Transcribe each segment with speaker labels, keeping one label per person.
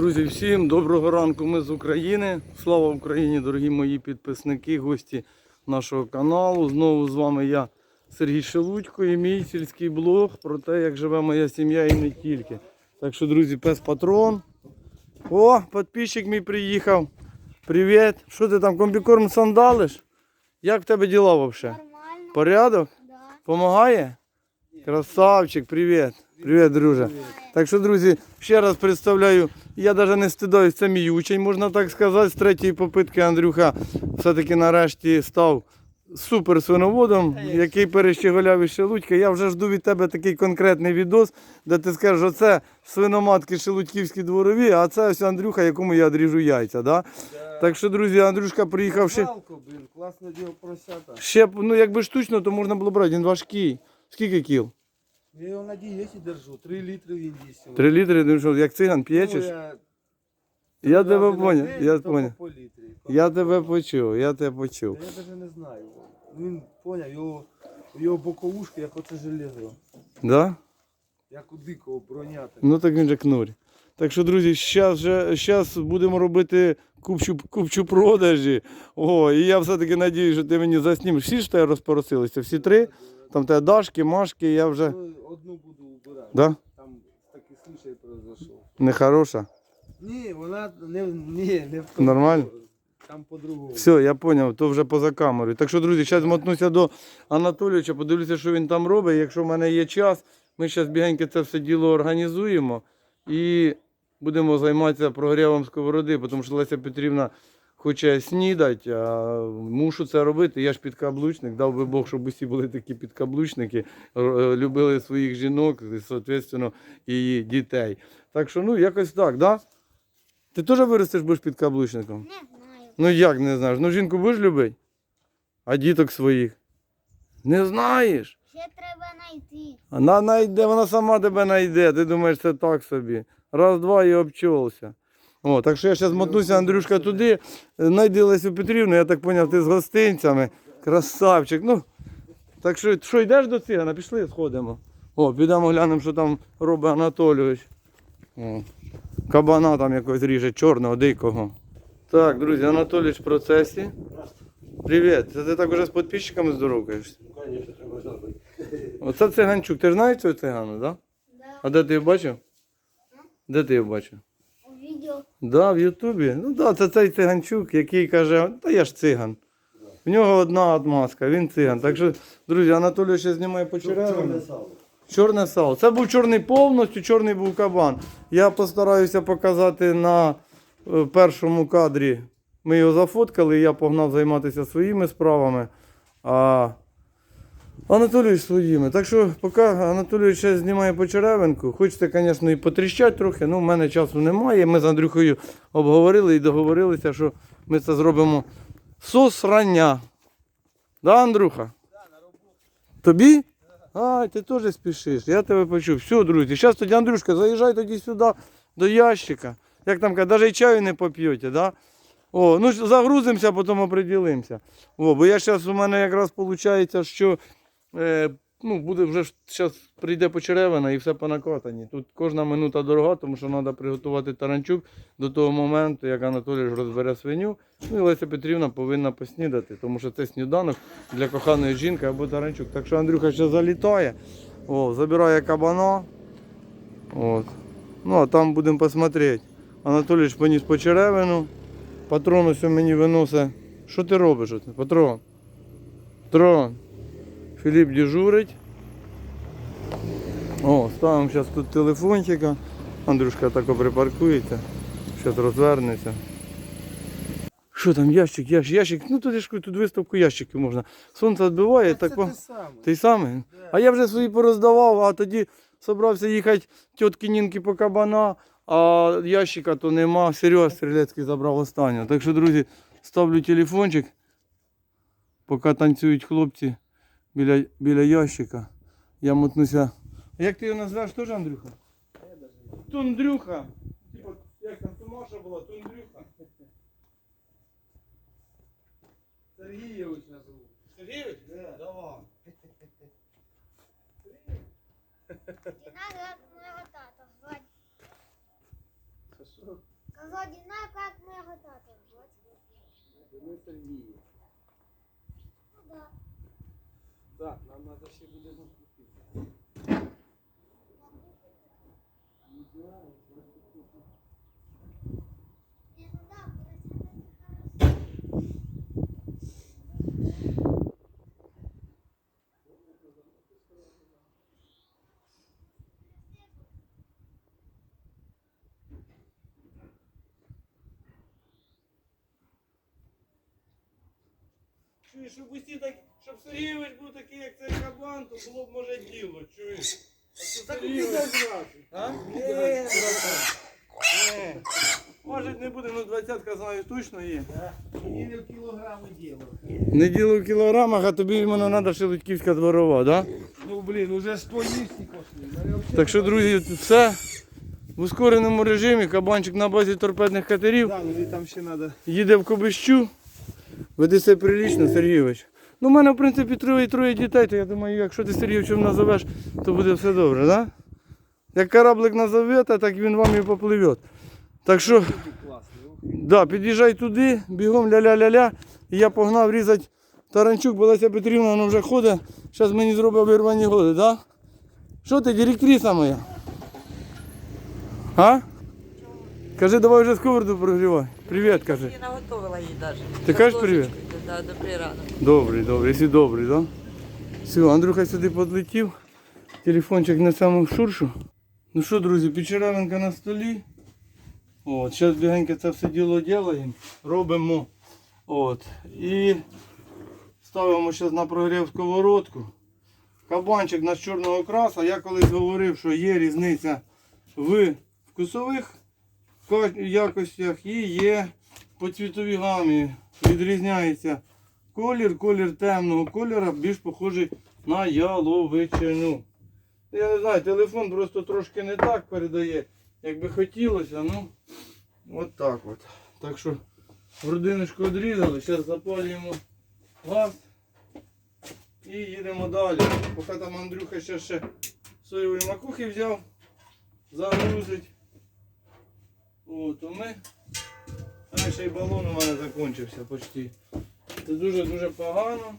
Speaker 1: Друзі, всім доброго ранку. Ми з України. Слава Україні, дорогі мої підписники, гості нашого каналу. Знову з вами я, Сергій Шелудько, і мій сільський блог про те, як живе моя сім'я і не тільки. Так що, друзі, пес патрон. О, підписчик мій приїхав. Привіт. Що ти там комбікорм сандалиш? Як в тебе діла взагалі?
Speaker 2: Нормально,
Speaker 1: Порядок?
Speaker 2: да.
Speaker 1: Помагає? Красавчик, привіт. Привіт, друже. Так що, друзі, ще раз представляю, я навіть не стидаюсь, це мій учень, можна так сказати. З третьої попитки Андрюха все-таки нарешті став супер свиноводом, який перещеголяв із Шелудька. Я вже жду від тебе такий конкретний відос, де ти скажеш, оце свиноматки шелудьківські дворові, а це ось Андрюха, якому я одріжу яйця. Да? Так що, друзі, Андрюшка приїхав ще.
Speaker 3: Класне діло поросята.
Speaker 1: Ще, ну якби штучно, то можна було брати, він важкий. Скільки кіл?
Speaker 3: Я його на дієті держу, 3 літри він їсть.
Speaker 1: Три літри, ну що, як циган п'є чи
Speaker 3: Ну, я
Speaker 1: Я тебе поняв, я поняв.
Speaker 3: по літрі.
Speaker 1: Я тебе почув, я тебе почув.
Speaker 3: Та Я навіть не знаю. Він поняв, його, його боковушки, як оце железо.
Speaker 1: Да?
Speaker 3: Як у дикого броняти.
Speaker 1: Ну так він же кнурь. Так що, друзі, зараз будемо робити купчу, купчу продажі. О, і я все-таки надію, що ти мені заснімеш. Всі ж тебе розпоросилися, всі три. Там тебе Дашки, Машки, я вже.
Speaker 3: Ну, Одну буду убирати.
Speaker 1: Да?
Speaker 3: Там такий случай произошов.
Speaker 1: Нехороша.
Speaker 3: Ні, вона не, ні, не в тому.
Speaker 1: Нормально?
Speaker 3: Там по-другому.
Speaker 1: Все, я зрозумів, то вже поза камерою. Так що, друзі, зараз мотнуся до Анатолійовича, подивлюся, що він там робить. Якщо в мене є час, ми зараз бігенько це все діло організуємо і будемо займатися прогрівом сковороди, тому що Леся Петрівна хоче снідати, а мушу це робити. Я ж підкаблучник, дав би Бог, щоб усі були такі підкаблучники, е, любили своїх жінок, і, соответственно, і її дітей. Так що, ну, якось так, да? Ти теж виростеш будеш підкаблучником?
Speaker 2: Не знаю.
Speaker 1: Ну як не знаєш? Ну жінку будеш любити? А діток своїх? Не знаєш?
Speaker 2: Ще треба знайти.
Speaker 1: Вона найде, вона сама тебе знайде. Ти думаєш, це так собі. Раз, два і обчолся. О, так що я зараз мотнуся, Андрюшка, туди. Найди Лесю Петрівну, я так зрозумів, ти з гостинцями. Красавчик. Ну, так що, що йдеш до цигана? Пішли, сходимо. О, підемо глянемо, що там робить Анатолійович. О, кабана там якогось ріже, чорного, дикого. Так, друзі, Анатолійович в процесі. Привіт, це ти так уже з підписчиками здоровкаєшся?
Speaker 3: Конечно, треба зробити.
Speaker 1: Оце циганчук. Ти ж знаєш цього цигана, так? Да?
Speaker 2: Да.
Speaker 1: А де ти його бачив? Де ти його бачив? Да, в Ютубі. Ну так, да, це цей циганчук, який каже, та я ж циган. В нього одна отмазка, він циган. Так що, друзі, Анатолій ще знімає по черевину. Чорне сало. Це був чорний повністю, чорний був кабан. Я постараюся показати на е, першому кадрі. Ми його зафоткали, я погнав займатися своїми справами. А Анатолій своїми. Так що, поки Анатолій ще знімає по черевинку, хочете, звісно, і потріщати трохи, ну в мене часу немає. Ми з Андрюхою обговорили і договорилися, що ми це зробимо сос рання. Да, Андрюха? Тобі? А, ти теж спішиш, я тебе почув. Все, друзі, зараз тоді, Андрюшка, заїжджай тоді сюди до ящика. Як там кажуть, навіть чаю не поп'єте, да? О, ну загрузимося, потім оприділимося. О, бо я зараз у мене якраз виходить, що е, ну, буде вже зараз прийде почеревина і все по накатанні. Тут кожна минута дорога, тому що треба приготувати таранчук до того моменту, як Анатолій розбере свиню. Ну і Леся Петрівна повинна поснідати, тому що це сніданок для коханої жінки або таранчук. Так що Андрюха ще залітає, о, забирає кабана. От. Ну а там будемо посмотрети. Анатолій ж поніс по черевину. Патрон ось мені виносить. Що ти робиш? Патрон? Патрон. Філіп дежурить. О, ставимо зараз тут телефончика. Андрюшка так припаркується. Зараз розвернеться. Що там, ящик, ящик, ящик. Ну тут ж тут виставку ящиків можна. Сонце відбиває, так. по-. Той самий? А я вже свої пороздавав, а тоді собрався їхати тітки Нінки по кабана, а ящика то нема. Серега Стрілецький забрав останнього. Так що, друзі, ставлю телефончик, поки танцюють хлопці біля, біля ящика. Я мотнуся. Як ти його назвеш теж, Андрюха? Тундрюха. Типа, як там Томаша була, Тундрюха. Сергійович назву. Сергійович? Давай.
Speaker 2: Не треба моєго тата звати.
Speaker 3: Це що?
Speaker 2: Ззаді знаю, як моєго тата звати.
Speaker 3: Ми Сергій.
Speaker 2: Ну да.
Speaker 3: Так, нам треба ще буде запустити.
Speaker 2: Ні, ну да, коли це так хорошо.
Speaker 1: Чуєш, щоб усі так, щоб Сергійович був такий, як цей кабан, то було б може діло, чуєш?
Speaker 3: Так
Speaker 1: Сергійович-
Speaker 3: знати.
Speaker 1: А? Ні, Ні. Може не буде, ну двадцятка знаю точно є.
Speaker 3: Мені не в кілограми діло.
Speaker 1: Не діло в кілограмах, а тобі іменно треба ще Лутківська дворова, так? Да?
Speaker 3: Ну блін, уже 100 їсті пошли.
Speaker 1: Так що, друзі, все в ускореному режимі. Кабанчик на базі торпедних катерів.
Speaker 3: Да, ну і там ще треба.
Speaker 1: Їде в Кобищу. Веди себе прилічно, Сергійович. Ну, у мене, в принципі, троє троє дітей, то я думаю, якщо ти Сергійовичем назовеш, то буде все добре. Да? Як кораблик назовете, так він вам і попливе. Так що, да, під'їжджай туди, бігом ля-ля-ля-ля. І я погнав різати таранчук, бо Леся Петрівна вона вже ходить. Зараз мені зробить вирвані годи? Да? Що ти, директриса моя? А? Кажи, давай вже сковороду прогрівай. Привіт, кажи.
Speaker 4: Я наготовила їй навіть.
Speaker 1: Ти кажеш привіт?
Speaker 4: Да, добрий ранок.
Speaker 1: Добрий, добрий, всі добрий, так? Да? Все, Андрюха сюди підлетів. Телефончик на саму шуршу. Ну що, друзі, печеравинка на столі. От, зараз бігенько це все діло робимо. Робимо. От. І ставимо зараз на прогрів сковородку. Кабанчик на чорного краса. Я колись говорив, що є різниця в вкусових якостях і є по цвітовій гамі. Відрізняється колір, колір темного кольора більш похожий на яловичину. Я не знаю, телефон просто трошки не так передає, як би хотілося. Ну, от так от. Так що родиночку відрізали, зараз запалюємо газ і їдемо далі. Поки там Андрюха ще ще соєвої макухи взяв, загрузить. О, то ми. А ще й балон у мене закінчився почти. Це дуже-дуже погано.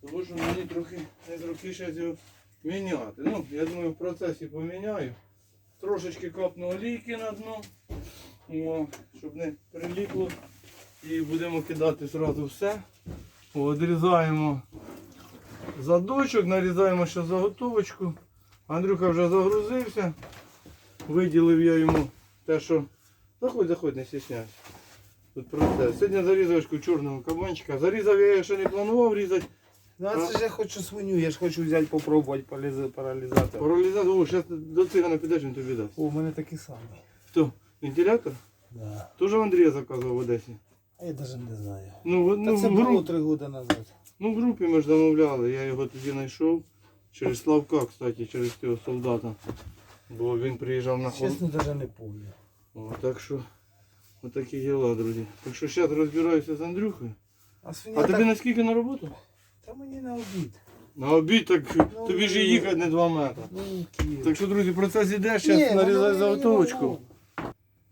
Speaker 1: Тому що мені трохи зручніше його міняти. Ну, я думаю, в процесі поміняю. Трошечки капну олійки на дно, о, щоб не приліпло. І будемо кидати одразу все. О, Відрізаємо задочок, нарізаємо ще заготовочку. Андрюха вже загрузився. Виділив я йому те, що. Заходь, заходь, не стісняйся. Тут процес. Сьогодні зарізочку чорного кабанчика. Зарізав я його ще не планував різати.
Speaker 3: Ну а це ж я хочу свиню, я ж хочу взяти попробувати полізи- паралізатор.
Speaker 1: Паралізати. О, зараз до цигана підеш, він тобі дасть.
Speaker 3: О, у мене такий самий.
Speaker 1: Хто? Вентилятор?
Speaker 3: Да.
Speaker 1: Тоже в Андрія заказував в Одесі.
Speaker 3: А я навіть не знаю.
Speaker 1: Ну, в- ну,
Speaker 3: Та це
Speaker 1: в,
Speaker 3: було
Speaker 1: гру...
Speaker 3: три роки назад.
Speaker 1: ну, в групі ми ж замовляли. Я його тоді знайшов. Через Славка, кстати, через цього солдата. Бо він приїжджав на хол.
Speaker 3: Чесно, навіть не пам'ятаю.
Speaker 1: О, так що, отакі діла, друзі. Так що зараз розбираюся з Андрюхою.
Speaker 3: А
Speaker 1: А тобі
Speaker 3: так...
Speaker 1: наскільки на роботу?
Speaker 3: Та мені на обід.
Speaker 1: На обід, так
Speaker 3: Ну,
Speaker 1: тобі ж і їхати не 2 метри.
Speaker 3: Ну,
Speaker 1: Так що, друзі, процес іде, зараз
Speaker 3: ну,
Speaker 1: заготовочку.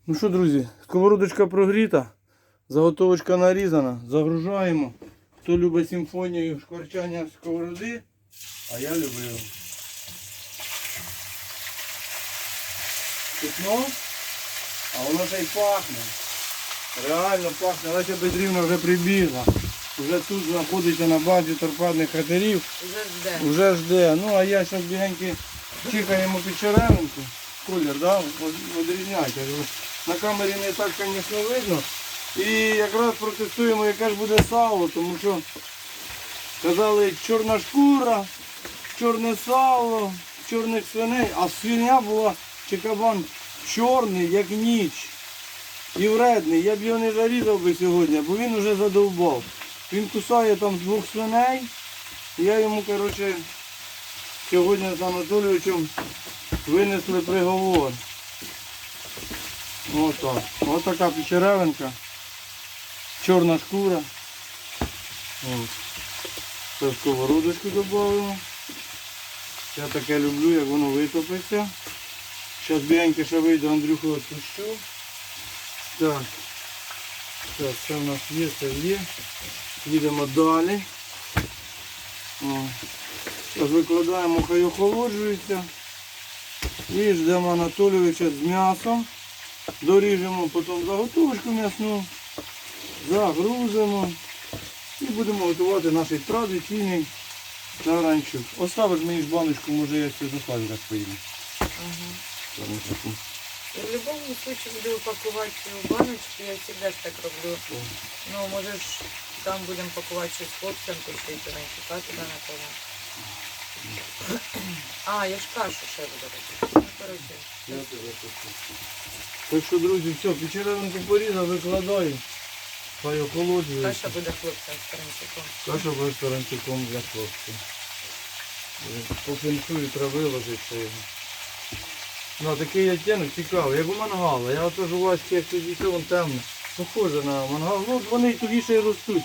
Speaker 3: ну,
Speaker 1: що, друзі, сковородочка прогріта, заготовочка нарізана, загружаємо. Хто любить симфонію шкварчання сковороди, а я люблю. Пітно, а воно ще й пахне. Реально пахне. Леся Петрівна вже прибігла. Вже тут знаходиться на базі торпедних катерів.
Speaker 4: Уже жде.
Speaker 1: Уже жде. Ну а я зараз бігеньки чекаємо під черевинку. Колір, да? Од- Одрізняйте. На камері не так, звісно, видно. І якраз протестуємо, яке ж буде сало, тому що казали чорна шкура, чорне сало, чорних свиней, а свиня була чи кабан чорний, як ніч. І вредний. Я б його не зарізав би сьогодні, бо він вже задовбав. Він кусає там з двох свиней. Я йому, коротше, сьогодні з Анатолійовичем винесли приговор. Ото. Ось така печеревинка. Чорна шкура. В сковородочку додаємо. Я таке люблю, як воно витопиться. Зараз біленьке ще вийде Андрюху відпущу. Так. Так, це в нас є, це є. Їдемо далі. Зараз викладаємо, хай охолоджується. І ждемо Анатолійовича з м'ясом. Доріжемо потім заготовочку м'ясну. Загрузимо. І будемо готувати наш традиційний таранчук. Оставиш мені ж баночку, може я ще до Славіка поїду.
Speaker 4: Ага.
Speaker 1: Таранчуку.
Speaker 4: Я в любом случае буду упаковать в баночки, я всегда так роблю. Ну, можеш там будемо пакувати щось хлопцям, то ще й панчука туди накладати. А, я ж кашу ще буду робити. Ну, коротше.
Speaker 1: Так що, друзі, все, печеревинку порізав, викладаю. Хай охолоджується.
Speaker 4: Каша буде хлопцям з панчуком.
Speaker 1: Каша буде таранчуком для хлопців. По феншую трави ложиться його. Ну, такий тяну, цікавий, як у мангала. Я отож у вас як тоді вон темно. Похоже на мангал. Ну, вони тугіше і ростуть.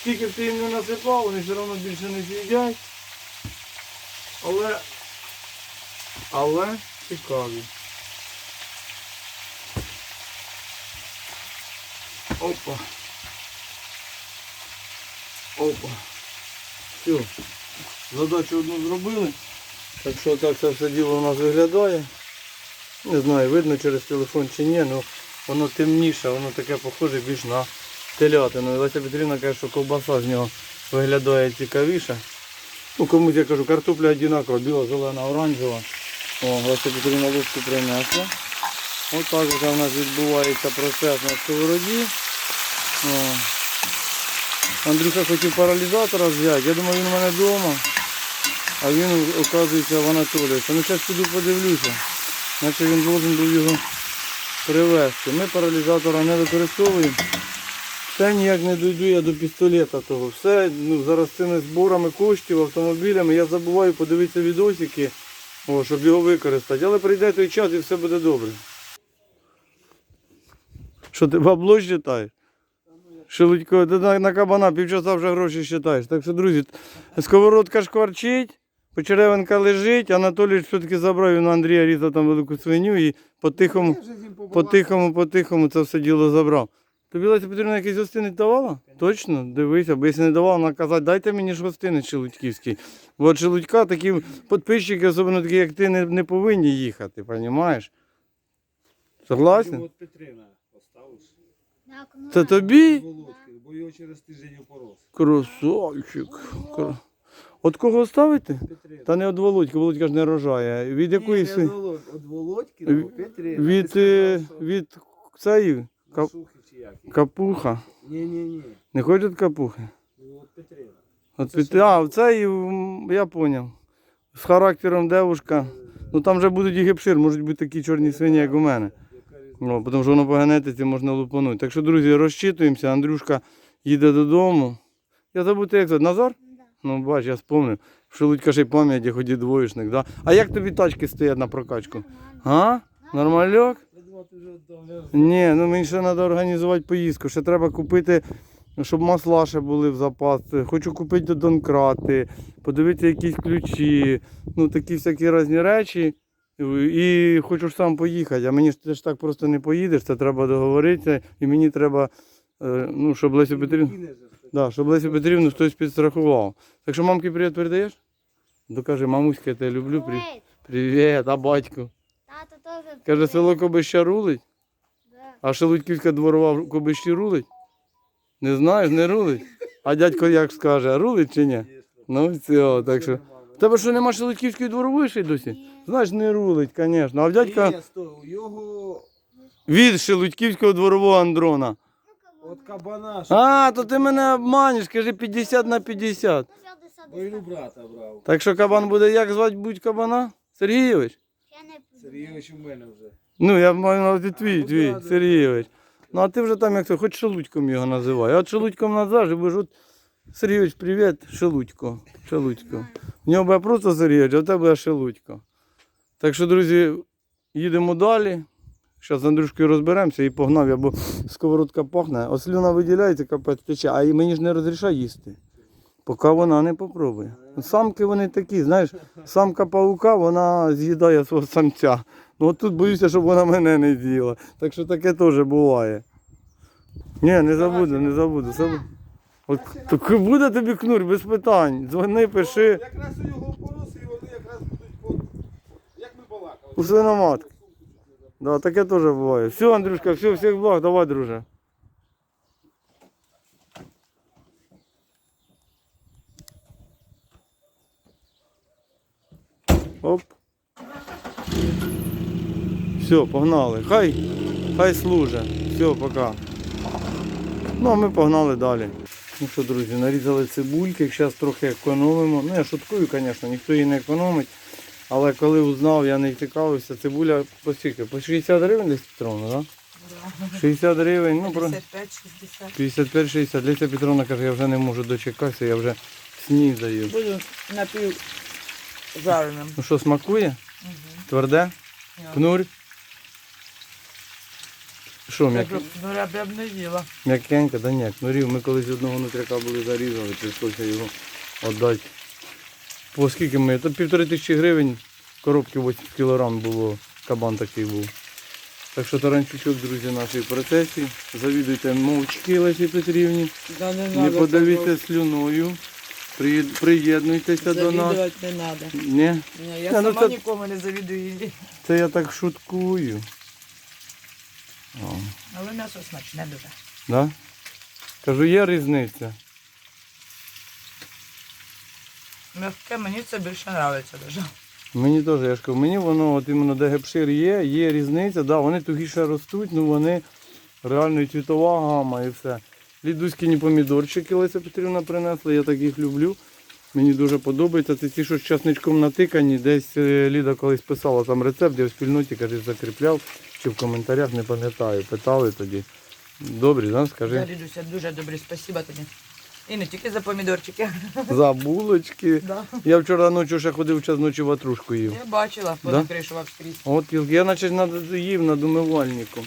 Speaker 1: Скільки б ти їм не насипав, вони все одно більше не з'їдять. Але. Але цікаві. Опа. Опа. Все. Задачу одну зробили. Так що так це все діло у нас виглядає. Не знаю, видно через телефон чи ні, але воно темніше, воно таке похоже більш на телятину. І Леся Петрівна каже, що ковбаса з нього виглядає цікавіше. Ну комусь я кажу, картопля одинакова, біла, зелена, оранжева. О, Леся Петрівна ложку принесла. Ось так от у нас відбувається процес на сковороді. О. Андрюха хотів паралізатора взяти, я думаю, він у мене вдома. А він, оказується, в Анатолійовича. Ну зараз піду подивлюся. Наче він должен був його привезти. Ми паралізатора не використовуємо. Все ніяк не дойду я до пістолета того. Все, ну, зараз цими зборами коштів, автомобілями, я забуваю подивитися відосики, о, щоб його використати. Але прийде той час і все буде добре. Що ти бабло считаєш? Шелудько, ти на, на кабана півчаса вже гроші считаєш. Так що, друзі, сковородка шкварчить, почеревинка лежить, Анатолій все-таки забрав він у Андрія різав там велику свиню і по-тихому, по-тихому, по-тихому це все діло забрав. Тобі Леся Петрівна якийсь гостинець давала? Точно? Дивися, бо якщо не давала, вона казати, дайте мені ж гостинець шелудьківський. Бо от шелудька такі підписчики, особливо такі, як ти, не, не повинні їхати, розумієш? Согласен?
Speaker 3: От Петрина поставиш.
Speaker 2: Ну,
Speaker 1: Це тобі?
Speaker 3: Бо його через тиждень опорос.
Speaker 1: Красавчик. От кого ставити?
Speaker 3: Петрина.
Speaker 1: Та не від Володька, Володька ж не рожає. Від якої
Speaker 3: Ні,
Speaker 1: си-
Speaker 3: не Володь, От Володьки до Петрина.
Speaker 1: Від, е, від цієї кап-
Speaker 3: чи як
Speaker 1: капуха.
Speaker 3: Ні, ні, ні.
Speaker 1: Не хочуть капухи?
Speaker 3: Ну, от Петрина.
Speaker 1: От
Speaker 3: Це
Speaker 1: під... А, в цей, м, я зрозумів. З характером девушка. Ну там вже будуть і гепшир, можуть бути такі чорні свині, як у мене.
Speaker 3: Яка різниця?
Speaker 1: Ну, тому що воно по генетиці можна лупанути. Так що, друзі, розчитуємося. Андрюшка їде додому. Я забув, як звати, Назар? Ну, бач, я спомнив. Шелудька ще й хоч і двоєшник, да? А як тобі тачки стоять на прокачку? А? Нормальок? Ні, ну мені ще треба організувати поїздку. Ще треба купити, щоб масла ще були в запас. Хочу купити донкрати, подивитися якісь ключі, ну такі всякі різні речі. І хочу ж сам поїхати. А мені ж ти ж так просто не поїдеш, це треба договоритися. І мені треба, е, ну, щоб Лесю Петрівну. Да, щоб Лесю Петрівну хтось підстрахував. Так що мамки привіт передаєш? Докажи, мамуська, я тебе люблю.
Speaker 2: Привіт.
Speaker 1: Привіт, а батько.
Speaker 2: Тато теж.
Speaker 1: Каже, село Кобища рулить.
Speaker 2: Да.
Speaker 1: А Шелудьківська дворова в Кобищі рулить? Не знаєш, не рулить? А дядько як скаже, рулить чи ні? Ну все, так що. В тебе що нема Шелудьківської дворової ще й досі? Знаєш, не рулить, звісно. А в дядька
Speaker 3: у його
Speaker 1: від Шелудьківського дворового Андрона.
Speaker 3: От кабана. що
Speaker 1: А, то ти мене обманеш, кажи 50 на 50.
Speaker 2: Ну, 50
Speaker 3: Бо він у брата брав.
Speaker 1: Так що кабан буде як звати будь кабана? Сергійович?
Speaker 2: Я не.
Speaker 3: Сергійович у мене вже.
Speaker 1: Ну, я маю на увазі твій, твій. Сергійович. Ну, а ти вже там як то, хоч Шелудьком його називай. От Шелудьком називаєш, і будеш от Сергійович, привіт, Шелудько. Шелудько. В нього буде просто Сергійович, а в тебе буде Шелудько. Так що, друзі, їдемо далі. Зараз з Андрюшкою розберемося і погнав я, бо сковородка пахне. От слюна виділяється, капець тече, а мені ж не розрішає їсти. Поки вона не попробує. Самки вони такі, знаєш, самка паука, вона з'їдає свого самця. Ну от тут боюся, щоб вона мене не з'їла. Так що таке теж буває. Ні, не забуду, не забуду. От так буде тобі кнур без питань. Дзвони, пиши.
Speaker 3: Якраз у його пороси, і вони якраз будуть. Як ми балакали.
Speaker 1: У свиноматки. Да, таке теж буває. Все, Андрюшка, все, всіх благ, давай, друже. Оп. Все, погнали. Хай, хай служить. Все, пока. Ну, а ми погнали далі. Ну що, друзі, нарізали цибульки, зараз трохи економимо. Ну, я шуткую, звісно, ніхто її не економить. Але коли узнав, я не цікавився, цибуля по скільки? По 60 гривень десь Петровна, так? Да? 60 гривень, ну про
Speaker 4: 55-60.
Speaker 1: 55-60. Леся Петровна каже, я вже не можу дочекатися, я вже снідаю.
Speaker 4: Буду напів жареним.
Speaker 1: Ну що, смакує? Тверде? Кнурь? Що, м'як...
Speaker 4: Ну, я б не їла.
Speaker 1: м'якенька? Да ні, кнурів. Ми колись одного нутряка були зарізали, прийшлося його віддати. По скільки ми? То півтори тисячі гривень, коробки 8 кілограм було, кабан такий був. Так що таранчучок, друзі, нашій процесі. Завідуйте мовчки Лесі Петрівні.
Speaker 4: Да, не,
Speaker 1: Не подавіться слюною. Приєд- Приєднуйтеся до нас.
Speaker 4: Завідувати не треба.
Speaker 1: Ні,
Speaker 4: Я
Speaker 1: Ні, ну
Speaker 4: сама
Speaker 1: це-
Speaker 4: нікому не завідую
Speaker 1: це я так шуткую. О,
Speaker 4: Але м'ясо смачне дуже.
Speaker 1: да? Кажу, є різниця.
Speaker 4: М'яке мені це більше подобається дуже.
Speaker 1: Мені теж, я ж кажу, мені воно, от іменно де гепшир є, є різниця, да, вони тугіше ростуть, ну вони реально і цвітова гама і все. Лідуськіні помідорчики Леся Петрівна принесла, я так їх люблю. Мені дуже подобається. Це ті, що з часничком натикані. Десь е, Ліда колись писала там рецепт, я в спільноті каже, закріпляв, чи в коментарях, не пам'ятаю, питали тоді. Добрі, да, скажи.
Speaker 4: Я Лідуся, дуже добре, спасибо тобі. І не тільки за помідорчики.
Speaker 1: За булочки.
Speaker 4: Да.
Speaker 1: Я вчора ночі ще ходив час ночі ватрушку їв.
Speaker 4: Я бачила,
Speaker 1: Да?
Speaker 4: понакришував скрізь.
Speaker 1: От я наче над- їв над умивальником.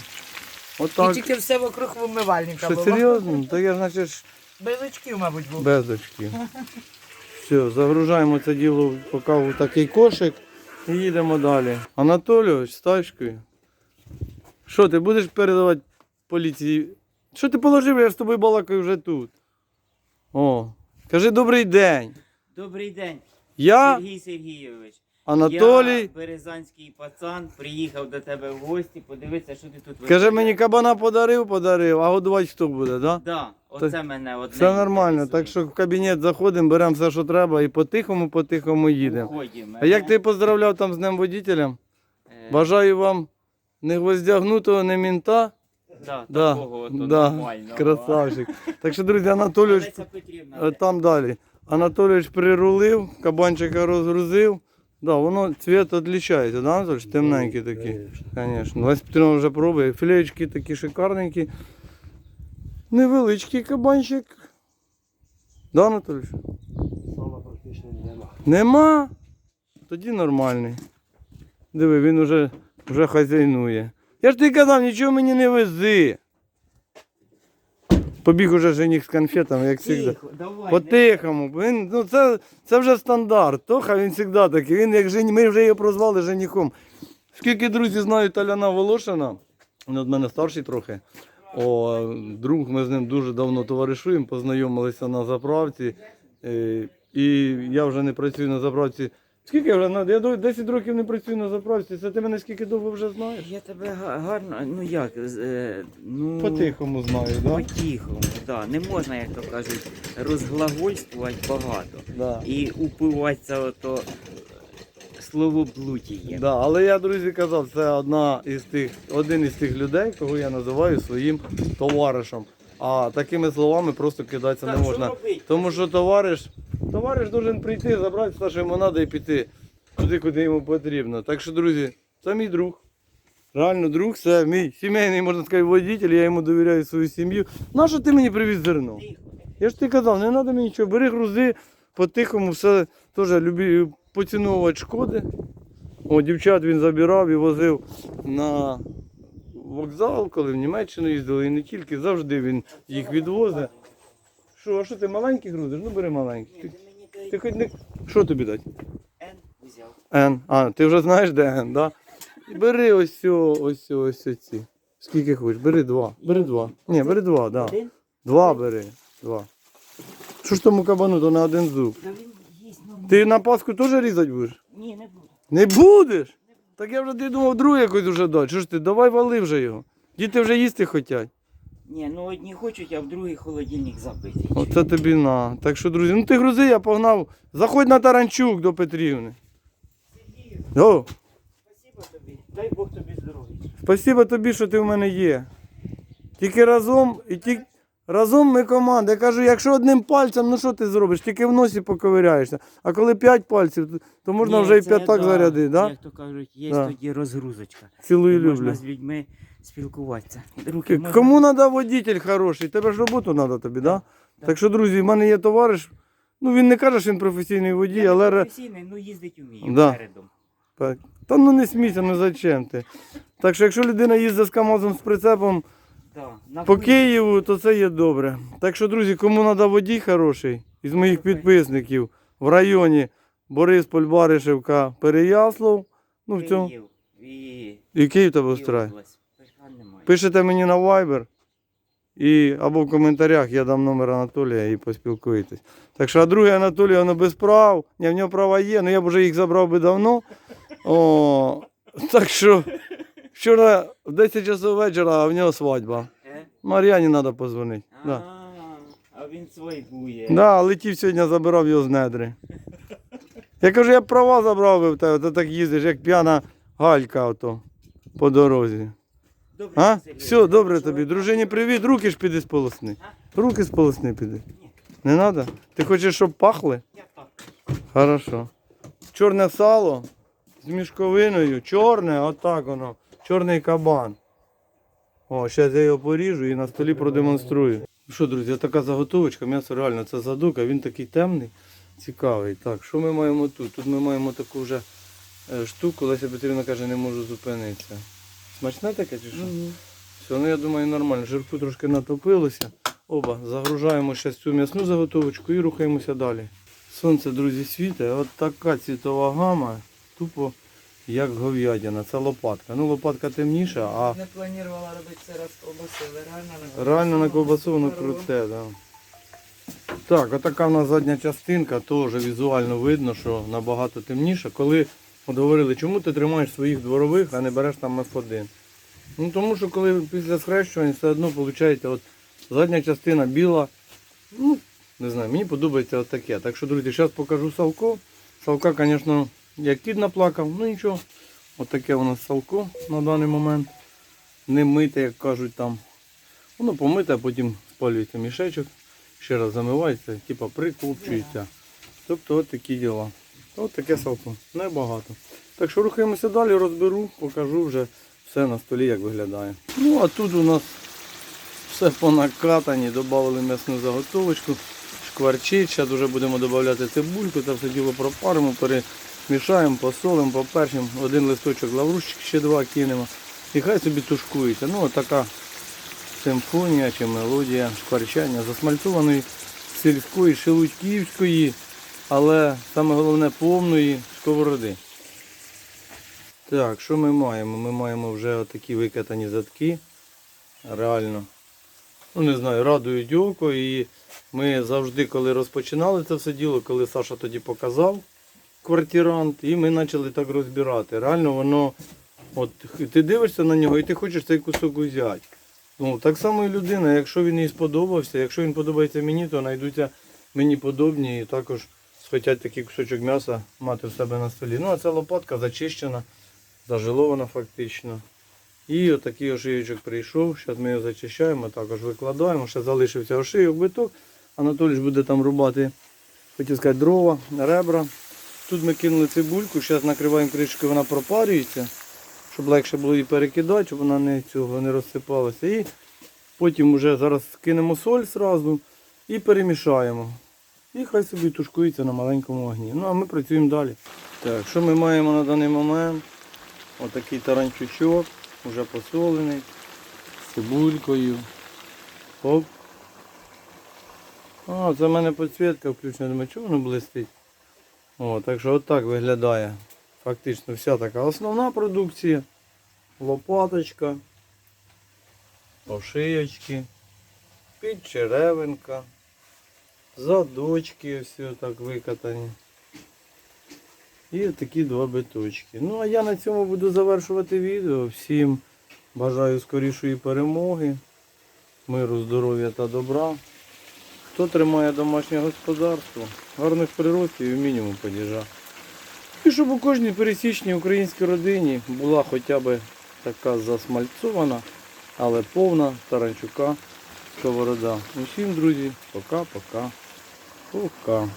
Speaker 1: От
Speaker 4: І тільки все вокруг вимивальника
Speaker 1: Що
Speaker 4: було.
Speaker 1: серйозно? Та я значить ж
Speaker 4: Без очків, мабуть, був.
Speaker 1: без очків. Все, загружаємо це діло поки в такий кошик і їдемо далі. Анатолійович, з тачкою. Що, ти будеш передавати поліції? Що ти положив? Я ж з тобою балакаю вже тут. О, кажи добрий день.
Speaker 5: Добрий день,
Speaker 1: Я,
Speaker 5: Сергій Сергійович.
Speaker 1: Анатолій.
Speaker 5: Я березанський пацан, приїхав до тебе в гості, подивитися, що ти тут
Speaker 1: Каже,
Speaker 5: витворяєш.
Speaker 1: мені кабана подарив, подарив, а годувати хто буде, так? Да?
Speaker 5: Да, оце мене одне.
Speaker 1: Все нормально, так що в кабінет заходимо, беремо все, що треба, і по-тихому, по-тихому їдемо.
Speaker 5: Уходимо.
Speaker 1: А як ти поздравляв там з Днем водителя?
Speaker 5: Е,
Speaker 1: Бажаю вам не гвоздягнутого, не мінта.
Speaker 5: Да,
Speaker 1: Да,
Speaker 5: такого ото
Speaker 1: да,
Speaker 5: нормального.
Speaker 1: красавчик. Так що, друзі, Анатолійович,
Speaker 5: Петрівна,
Speaker 1: е, там далі. Анатолійович прирулив, кабанчика розгрузив. Да, воно цвіт відрізняється, да, Анатолійович? Темненький такий. Звісно. Лесь Петрівна вже пробує. Філеєчки такі шикарненькі. Невеличкий кабанчик. Да, Анатолійович?
Speaker 3: Сала практично нема.
Speaker 1: Нема? Тоді нормальний. Диви, він уже, вже хазяйнує. Я ж тобі казав, нічого мені не вези. Побіг уже жених з конфетами, як завжди.
Speaker 5: Тихо.
Speaker 1: По-тихому. Він, ну, це, це вже стандарт. Тоха він завжди такий. Він як жені, ми вже його прозвали женихом. Скільки друзі знають Таляна Волошина, він від мене старший трохи. О, друг, ми з ним дуже давно товаришуємо, познайомилися на заправці. Е, і я вже не працюю на заправці. Скільки я вже? на- Я до- 10 років не працюю на заправці. Це ти мене скільки довго вже знаєш?
Speaker 5: Я тебе га- гарно, ну як, з- е, ну...
Speaker 1: По-тихому знаю, так?
Speaker 5: По-тихому, да. Не можна, як то кажуть, розглагольствувати багато.
Speaker 1: Да.
Speaker 5: І упиватися ото словоблудієм.
Speaker 1: Да, але я, друзі, казав, це одна із тих, один із тих людей, кого я називаю своїм товаришем. А такими словами просто кидатися
Speaker 5: Так,
Speaker 1: не можна.
Speaker 5: робити?
Speaker 1: Тому що товариш, товариш должен прийти, забрати все, що йому треба і піти туди, куди йому потрібно. Так що, друзі, це мій друг. Реально друг, це мій сімейний, можна сказати, водитель, я йому довіряю свою сім'ю. Нащо ти мені привіз зерно? Я ж ти казав, не треба мені нічого, бери грузи, по-тихому все теж любі поціновувати шкоди. О, дівчат він забирав і возив на вокзал, коли в Німеччину їздили, і не тільки, завжди він їх відвозить. Що, а що ти маленький грузиш? Ну бери маленький.
Speaker 5: Ні,
Speaker 1: Ти,
Speaker 5: ти мені
Speaker 1: ти хоч не. Що тобі дати?
Speaker 5: Н взяв.
Speaker 1: Н. А, ти вже знаєш, де Н, да? Бери ось ось ось ці. Скільки хочеш, бери два. Бери два. Ні, бери два, да.
Speaker 5: Один?
Speaker 1: Два бери. Два. Що ж тому кабану, то на один зуб.
Speaker 5: Та він їсть нормально.
Speaker 1: Ти на Пасху теж різати будеш?
Speaker 5: Ні, не буду.
Speaker 1: Не будеш? Так я вже ти думав, другу якось вже дати. Що ж ти, давай вали вже його. Діти вже їсти хочуть.
Speaker 5: Ні, ну одні хочуть, а в другий холодильник забитий.
Speaker 1: Оце тобі на. Так що, друзі, ну ти грузи, я погнав. Заходь на Таранчук до Петрівни. О,
Speaker 5: Спасибо тобі. Дай Бог тобі здоров'я.
Speaker 1: спасибо тобі, що ти в мене є. Тільки разом і тільки. Разом ми команда. Я кажу, якщо одним пальцем, ну що ти зробиш? Тільки в носі поковиряєшся. А коли п'ять пальців, то- можна
Speaker 5: Ні,
Speaker 1: вже і
Speaker 5: це
Speaker 1: п'ятак
Speaker 5: да,
Speaker 1: зарядити, да?
Speaker 5: Як то кажуть, є
Speaker 1: Да.
Speaker 5: тоді розгрузочка.
Speaker 1: Цілую
Speaker 5: Можна
Speaker 1: люблю.
Speaker 5: з людьми спілкуватися. Руки можна-
Speaker 1: Кому треба водитель хороший? Тебе ж роботу треба тобі, да?
Speaker 5: Да.
Speaker 1: Так що, друзі, в мене є товариш. Ну він не каже, що він професійний водій,
Speaker 5: Я
Speaker 1: але.
Speaker 5: професійний, ну їздить вмію
Speaker 1: Да.
Speaker 5: передом.
Speaker 1: Так. Та ну не смійся, ну зачем ти? Так що якщо людина їздить з КАМАЗом з прицепом
Speaker 5: Да, на
Speaker 1: по
Speaker 5: хуй.
Speaker 1: Києву, то це є добре. Так що, друзі, кому треба водій хороший із моїх підписників в районі Борисполь, Баришевка, Переяслав, ну в цьому.
Speaker 5: І,
Speaker 1: І Київ тебе
Speaker 5: і
Speaker 1: устрає.
Speaker 5: область. Питань немає.
Speaker 1: Пишете мені на Viber і, або в коментарях я дам номер Анатолія і поспілкуєтесь. Так що, а другий Анатолій, воно без прав. Ні, в нього права є, але я б вже їх забрав би давно. О, так що вчора в 10 часов вечора, а в нього свадьба.
Speaker 5: Е?
Speaker 1: Мар'яні треба позвонити. Да.
Speaker 5: А, він свайгує.
Speaker 1: Да, летів сьогодні, забирав його з недри. Я кажу, я б права забрав би в тебе, ти так їздиш, як п'яна галька ото по дорозі.
Speaker 5: Добре,
Speaker 1: А?
Speaker 5: Сергій.
Speaker 1: Все, добре тобі. Дружині привіт, руки ж піди сполосни. Руки сполосни піди. Не треба? Ти хочеш, щоб пахли?
Speaker 5: Я.
Speaker 1: Хорошо. Чорне сало з мішковиною, чорне, отак воно. Чорний кабан. О, зараз я його поріжу і на столі продемонструю. Ну Що, друзі, така заготовочка, м'ясо реально це задука, він такий темний, цікавий. Так, що ми маємо тут? Тут ми маємо таку вже е, штуку, Леся Петрівна каже, не можу зупинитися. Смачне таке чи що? Все, ну я думаю, нормально. Жирку трошки натопилося. Оба, загружаємо ще цю м'ясну заготовочку і рухаємося далі. Сонце, друзі, світить. От така цвітова гама, тупо як говядина. Це лопатка. Ну, лопатка темніша, а
Speaker 4: Не планувала робити це раз колбаси, але реально на
Speaker 1: реально на ковбасу воно
Speaker 4: Здорово.
Speaker 1: круте. Да. Так, отака в нас задня частинка, теж візуально видно, що набагато темніша. Коли говорили, чому ти тримаєш своїх дворових, а не береш там F1? Ну тому що коли після схрещування все одно виходить, от задня частина біла. Ну, не знаю, мені подобається от таке. Так що, друзі, зараз покажу салко. Салка, звісно, як кіт наплакав, ну нічого. От таке у нас салко на даний момент. Не мите, як кажуть там. Воно помите, а потім спалюється мішечок, ще раз замивається, типа прикупчується. Тобто от такі діла. От таке салко. Небагато. Так що рухаємося далі, розберу, покажу вже все на столі, як виглядає. Ну а тут у нас все по накатані, додали м'ясну заготовочку, шкварчить, зараз вже будемо додавати цибульку, це все діло пропаримо, перемішаємо, посолимо, поперчимо, один листочок лаврушчик, ще два кинемо. І хай собі тушкується. Ну от така симфонія чи мелодія шкварчання засмальцованої сільської шелудьківської, але саме головне повної сковороди. Так, що ми маємо? Ми маємо вже отакі викатані задки. Реально. Ну не знаю, радують око. І ми завжди, коли розпочинали це все діло, коли Саша тоді показав квартирант, і ми почали так розбирати. Реально воно, от ти дивишся на нього і ти хочеш цей кусок взяти. Ну, так само і людина, якщо він їй сподобався, якщо він подобається мені, то знайдуться мені подобні і також схотять такий кусочок м'яса мати в себе на столі. Ну, а ця лопатка зачищена, зажилована фактично. І отакий ошийочок прийшов. Зараз ми його зачищаємо, також викладаємо. Ще залишився ошийок биток. Анатолій буде там рубати, хотів сказати, дрова, ребра. Тут ми кинули цибульку, зараз накриваємо кришкою, вона пропарюється, щоб легше було її перекидати, щоб вона не, цього, не розсипалася. І потім вже зараз кинемо соль зразу і перемішаємо. І хай собі тушкується на маленькому вогні. Ну а ми працюємо далі. Так, що ми маємо на даний момент? Отакий таранчучок, вже посолений, з цибулькою. Оп. А, це в мене підсвітка включена, думаю, чого воно блистить? О, так що отак виглядає. Фактично вся така основна продукція. лопаточка, ошиєчки, підчеревинка, задочки все так викатані. І такі два биточки. Ну а я на цьому буду завершувати відео. Всім бажаю скорішої перемоги, миру, здоров'я та добра. Хто тримає домашнє господарство, гарних приростів і мінімум падіжа. І щоб у кожній пересічній українській родині була хоча б така засмальцована, але повна таранчука сковорода. Усім, друзі, пока-пока. Пока.